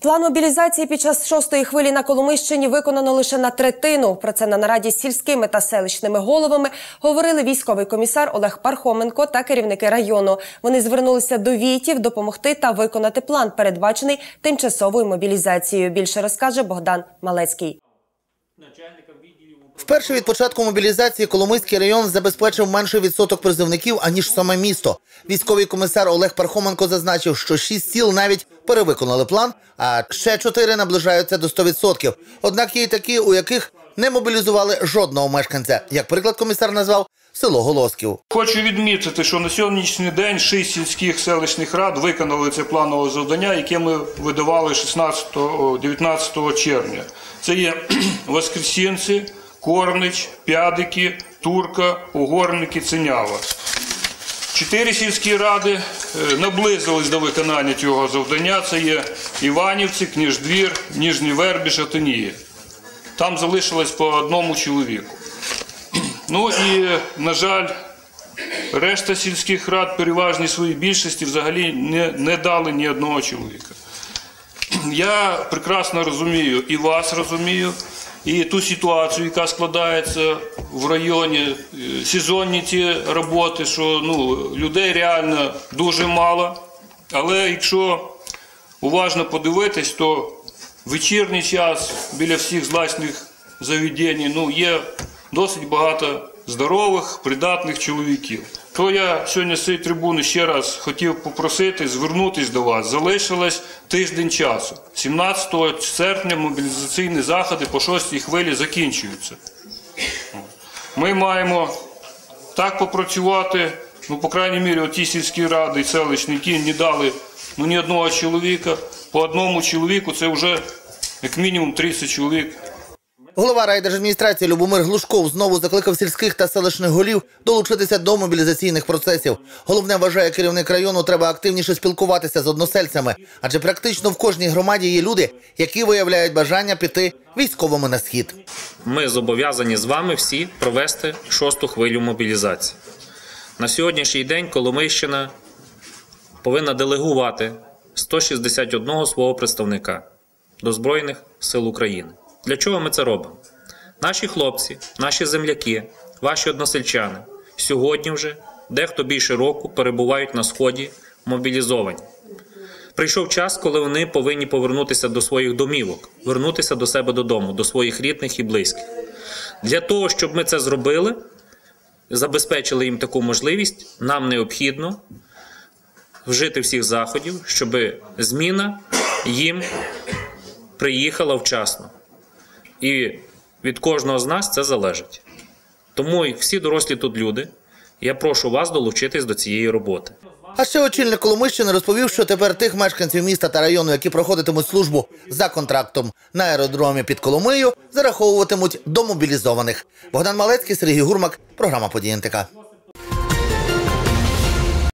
План мобілізації під час шостої хвилі на Коломийщині виконано лише на третину. Про це на нараді з сільськими та селищними головами говорили військовий комісар Олег Пархоменко та керівники району. Вони звернулися до війтів допомогти та виконати план, передбачений тимчасовою мобілізацією. Більше розкаже Богдан Малецький. Вперше від початку мобілізації Коломийський район забезпечив менший відсоток призовників, аніж саме місто. Військовий комісар Олег Пархоменко зазначив, що шість сіл навіть перевиконали план, а ще чотири наближаються до 100%. Однак є й такі, у яких не мобілізували жодного мешканця. Як приклад комісар назвав село Голосків. Хочу відмітити, що на сьогоднішній день шість сільських селищних рад виконали це планове завдання, яке ми видавали 16-19 червня. Це є Воскресінці, Корнич, П'ядики, Турка, Угорники, Ценява. Чотири сільські ради е, наблизились до виконання цього завдання. Це є Іванівці, Кніждвір, Ніжній Вербі, Шатинії. Там залишилось по одному чоловіку. Ну і, на жаль, решта сільських рад переважній своїй більшості взагалі не, не дали ні одного чоловіка. Я прекрасно розумію і вас розумію, і ту ситуацію, яка складається в районі, е, сезонні ті роботи, що ну, людей реально дуже мало. Але якщо уважно подивитись, то вечірній час біля всіх злачних заведень ну, є досить багато здорових, придатних чоловіків. То я сьогодні з цієї трибуни ще раз хотів попросити звернутися до вас. Залишилось тиждень часу. 17 серпня мобілізаційні заходи по шостій хвилі закінчуються. Ми маємо так попрацювати, ну, по крайній мірі, оті сільські ради і селищні, які не дали ну, ні одного чоловіка. По одному чоловіку це вже як мінімум 30 чоловік Голова райдержадміністрації Любомир Глушков знову закликав сільських та селищних голів долучитися до мобілізаційних процесів. Головне вважає керівник району, треба активніше спілкуватися з односельцями, адже практично в кожній громаді є люди, які виявляють бажання піти військовими на схід. Ми зобов'язані з вами всі провести шосту хвилю мобілізації. На сьогоднішній день Коломийщина повинна делегувати 161 свого представника до Збройних сил України. Для чого ми це робимо? Наші хлопці, наші земляки, ваші односельчани сьогодні вже дехто більше року перебувають на сході мобілізовані. Прийшов час, коли вони повинні повернутися до своїх домівок, вернутися до себе додому, до своїх рідних і близьких. Для того, щоб ми це зробили, забезпечили їм таку можливість, нам необхідно вжити всіх заходів, щоб зміна їм приїхала вчасно. І від кожного з нас це залежить. Тому і всі дорослі тут люди. Я прошу вас долучитись до цієї роботи. А ще очільник Коломищини розповів, що тепер тих мешканців міста та району, які проходитимуть службу за контрактом на аеродромі під Коломиєю, зараховуватимуть до мобілізованих. Богдан Малецький, Сергій Гурмак, програма «Події НТК».